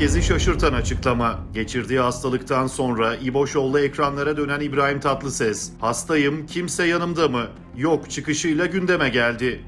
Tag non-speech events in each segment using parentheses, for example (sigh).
Herkesi şaşırtan açıklama. Geçirdiği hastalıktan sonra İbo Show'la ekranlara dönen İbrahim Tatlıses. Hastayım, kimse yanımda mı? Yok çıkışıyla gündeme geldi.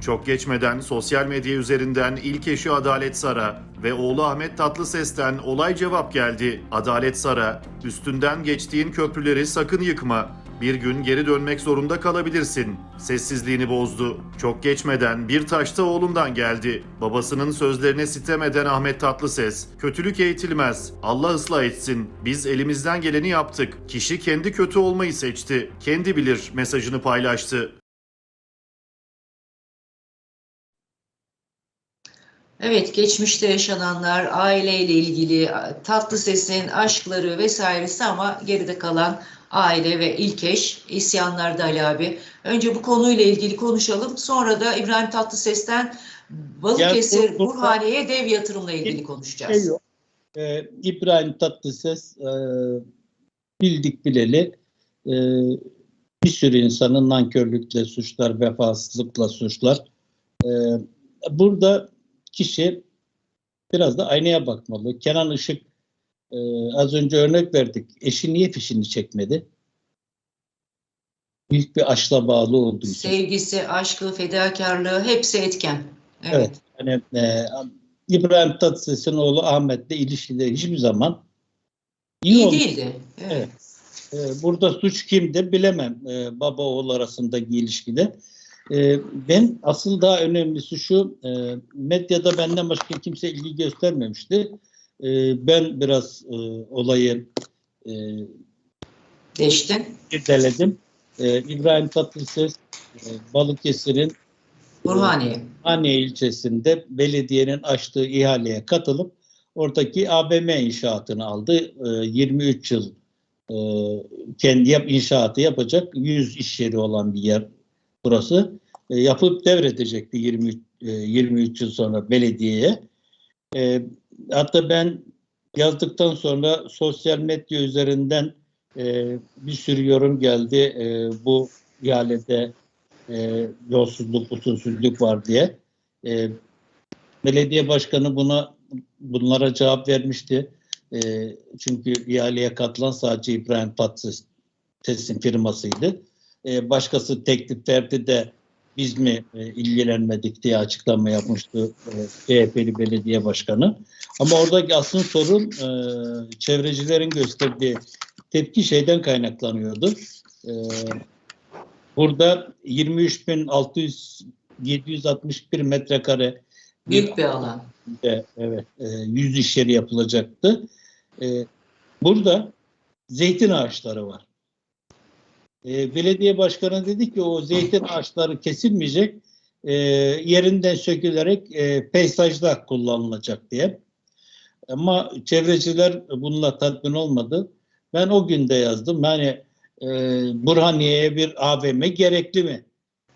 Çok geçmeden sosyal medya üzerinden ilk eşi Adalet Sara ve oğlu Ahmet Tatlıses'ten olay cevap geldi. Adalet Sara, üstünden geçtiğin köprüleri sakın yıkma. Bir gün geri dönmek zorunda kalabilirsin. Sessizliğini bozdu. Çok geçmeden bir taşta oğlundan geldi. Babasının sözlerine sitem eden Ahmet Tatlıses, kötülük eğitilmez. Allah ıslah etsin. Biz elimizden geleni yaptık. Kişi kendi kötü olmayı seçti. Kendi bilir mesajını paylaştı. Evet, geçmişte yaşananlar, aileyle ilgili tatlı sesin, aşkları vesairesi ama geride kalan aile ve ilk eş, isyanlarda Ali abi. Önce bu konuyla ilgili konuşalım. Sonra da İbrahim Tatlıses'ten Balıkesir, Yani bu- bu- Burhaniye dev yatırımla ilgili konuşacağız. şey yok. Ee, İbrahim Tatlıses e, bildik bileli e, bir sürü insanı nankörlükle suçlar, vefasızlıkla suçlar. E, burada kişi biraz da aynaya bakmalı. Kenan Işık e, az önce örnek verdik. Eşi niye fişini çekmedi? Büyük bir aşla bağlı olduğu için. Sevgisi, aşkı, fedakarlığı hepsi etken. Evet. Evet. Yani e, İbrahim Tatlıses'in oğlu Ahmet'le ilişkileri hiçbir zaman iyi, İyi değildi. Evet. Evet. E, burada suç kimdir bilemem e, baba oğul arasındaki ilişkide. E, ben asıl daha önemlisi şu e, medyada benden başka kimse ilgi göstermemişti. E, ben biraz e, olayı e, Deştin. irdeledim. E, İbrahim Tatlıses e, Balıkesir'in Burhaniye. Haniye ilçesinde belediyenin açtığı ihaleye katılıp oradaki AVM inşaatını aldı. Ee, 23 yıl e, kendi yap inşaatı yapacak 100 iş yeri olan bir yer burası. E, yapıp devredecekti 23 e, 23 yıl sonra belediyeye. E, hatta ben yazdıktan sonra sosyal medya üzerinden e, bir sürü yorum geldi. E, bu ihalede e, yolsuzluk, usulsüzlük var diye. E, belediye başkanı buna bunlara cevap vermişti. E, çünkü ihaleye katılan sadece İbrahim Tatlıses'in firmasıydı. E, başkası teklif verdi de biz mi e, ilgilenmedik diye açıklama yapmıştı e, CHP'li belediye başkanı. Ama oradaki asıl sorun e, çevrecilerin gösterdiği tepki şeyden kaynaklanıyordu. E, Burada 23.661 metrekare Büyük bir alan. de evet e, 100 iş yeri yapılacaktı. E, burada zeytin ağaçları var. E, belediye başkanı dedi ki o zeytin (laughs) ağaçları kesilmeyecek, e, yerinden sökülerek e, peyzajda kullanılacak diye. Ama çevreciler bununla tatmin olmadı. Ben o günde yazdım. Yani e, Burhaniye'ye bir AVM gerekli mi?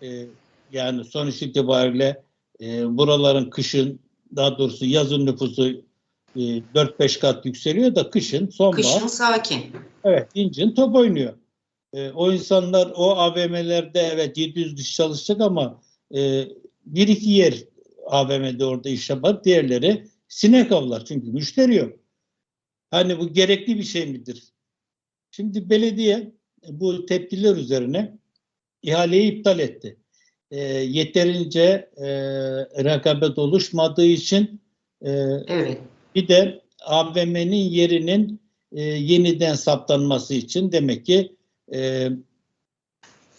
E, yani sonuç itibariyle e, buraların kışın daha doğrusu yazın nüfusu e, 4-5 kat yükseliyor da kışın sonbahar Kışın sakin. evet incin top oynuyor. E, o insanlar o AVM'lerde evet 700 kişi çalışacak ama e, bir iki yer AVM'de orada iş yapar. Diğerleri sinek avlar çünkü müşteri yok. Hani bu gerekli bir şey midir? Şimdi belediye bu tepkiler üzerine ihaleyi iptal etti. E, yeterince e, rekabet oluşmadığı için e, Evet. bir de AVM'nin yerinin e, yeniden saptanması için demek ki e,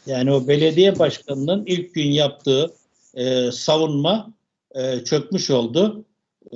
yani o belediye başkanının ilk gün yaptığı e, savunma e, çökmüş oldu.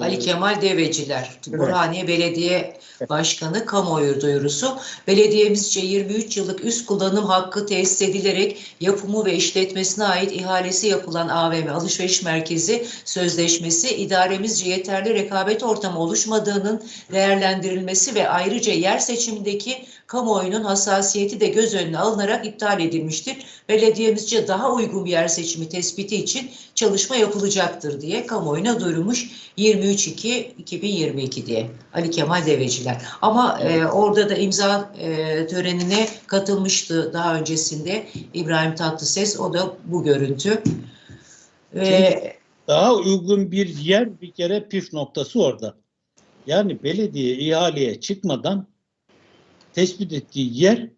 Ali Kemal Deveciler, Evet. Burhaniye Belediye Başkanı kamuoyu duyurusu. Belediyemizce 23 yıllık üst kullanım hakkı tesis edilerek yapımı ve işletmesine ait ihalesi yapılan AVM alışveriş merkezi sözleşmesi idaremizce yeterli rekabet ortamı oluşmadığının değerlendirilmesi ve ayrıca yer seçimindeki kamuoyunun hassasiyeti de göz önüne alınarak iptal edilmiştir. Belediyemizce daha uygun bir yer seçimi tespiti için çalışma yapılacaktır diye kamuoyuna duyurmuş 23.2.2022 diye Ali Kemal Deveciler. Ama e, orada da imza e, törenine katılmıştı daha öncesinde İbrahim Tatlıses. O da bu görüntü. Ve daha uygun bir yer bir kere püf noktası orada. Yani belediye ihaleye çıkmadan tespit ettiği yer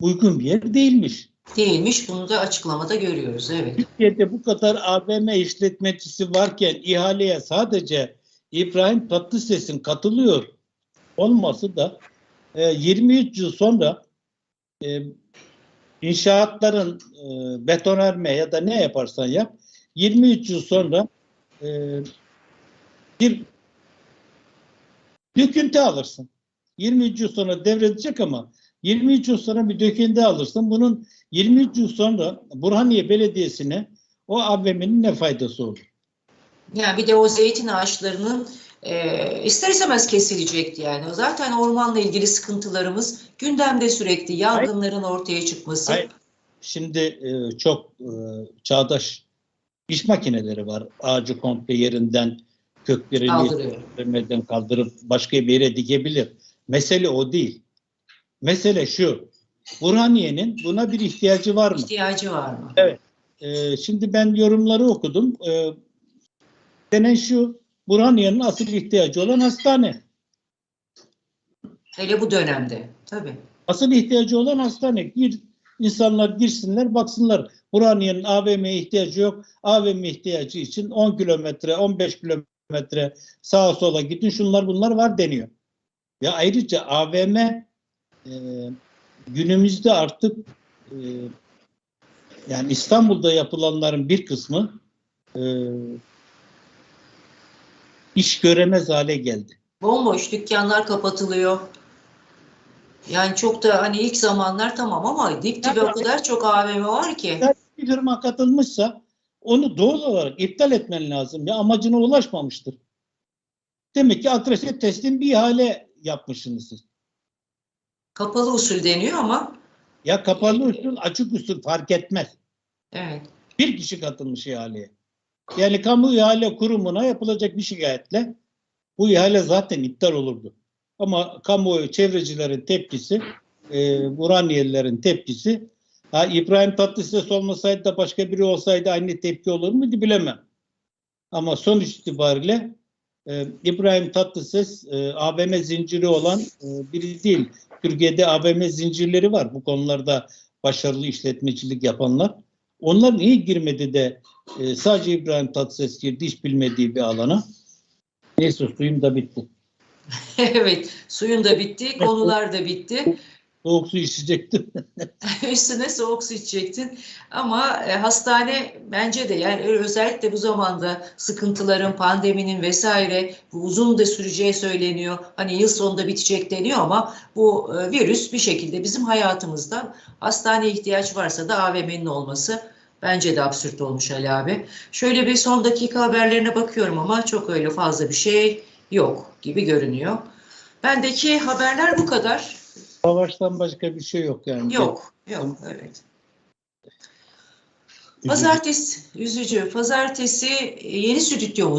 uygun bir yer değilmiş. Değilmiş. Bunu da açıklamada görüyoruz. Evet. Türkiye'de bu kadar AVM işletmecisi varken ihaleye sadece İbrahim Tatlıses'in katılıyor olması da e, 23 yıl sonra e, inşaatların e, betonarme ya da ne yaparsan yap 23 yıl sonra e, bir döküntü alırsın. 23 yıl sonra devredecek ama 23 yıl sonra bir döküntü alırsın. Bunun 23 yıl sonra Burhaniye Belediyesi'ne o AVM'nin ne faydası olur? Yani bir de o zeytin ağaçlarının e, ister istemez kesilecekti yani. Zaten ormanla ilgili sıkıntılarımız gündemde sürekli yangınların ortaya çıkması. Hayır. Şimdi e, çok e, çağdaş iş makineleri var. Ağacı komple yerinden köklerini kaldırıp başka bir yere dikebilir. Mesele o değil. Mesele şu. Burhaniye'nin buna bir ihtiyacı var mı? İhtiyacı var mı? Ee, şimdi ben yorumları okudum. Ee, denen şu, Burhaniye'nin asıl ihtiyacı olan hastane. Hele bu dönemde. Tabii. Asıl ihtiyacı olan hastane. Gir, insanlar girsinler, baksınlar. Burhaniye'nin AVM'ye ihtiyacı yok. AVM ihtiyacı için 10 kilometre, 15 kilometre sağa sola gidin. Şunlar bunlar var deniyor. Ya ayrıca AVM e, günümüzde artık e, yani İstanbul'da yapılanların bir kısmı e, iş göremez hale geldi. Bomboş dükkanlar kapatılıyor. Yani çok da hani ilk zamanlar tamam ama dip dibe o kadar çok AVM var ki. Bir firma katılmışsa onu doğal olarak iptal etmen lazım. Ya amacına ulaşmamıştır. Demek ki adrese teslim bir ihale yapmışsınız siz. Kapalı usul deniyor ama Ya kapalı usul, açık usul fark etmez. evet. Bir kişi katılmış ihaleye. Yani kamu ihale kurumuna yapılacak bir şikayetle bu ihale zaten iptal olurdu. Ama kamuoyu çevrecilerin tepkisi, e, Buraniyelilerin tepkisi, ha, İbrahim Tatlıses olmasaydı da başka biri olsaydı aynı tepki olur muydu bilemem. Ama sonuç itibariyle e, İbrahim Tatlıses e, AVM zinciri olan e, biri değil. Türkiye'de AVM zincirleri var bu konularda başarılı işletmecilik yapanlar. Onlar niye girmedi de e, sadece İbrahim Tatlıses girdi hiç bilmediği bir alana? Neyse suyum da bitti. (laughs) Evet, suyun da bitti, konular da bitti. Soğuk su içecektim. (laughs) (laughs) Üstüne soğuk su içecektin. Ama e, hastane bence de yani özellikle bu zamanda sıkıntıların, pandeminin vesaire bu uzun da süreceği söyleniyor. Hani yıl sonunda bitecek deniyor ama bu e, virüs bir şekilde bizim hayatımızda hastaneye ihtiyaç varsa da AVM'nin olması bence de absürt olmuş Ali abi. Şöyle bir son dakika haberlerine bakıyorum ama çok öyle fazla bir şey yok gibi görünüyor. Bendeki haberler bu kadar. Savaştan başka bir şey yok yani. Yok, yok, evet. Pazartesi, üzücü. Pazartesi yeni stüdyomuzda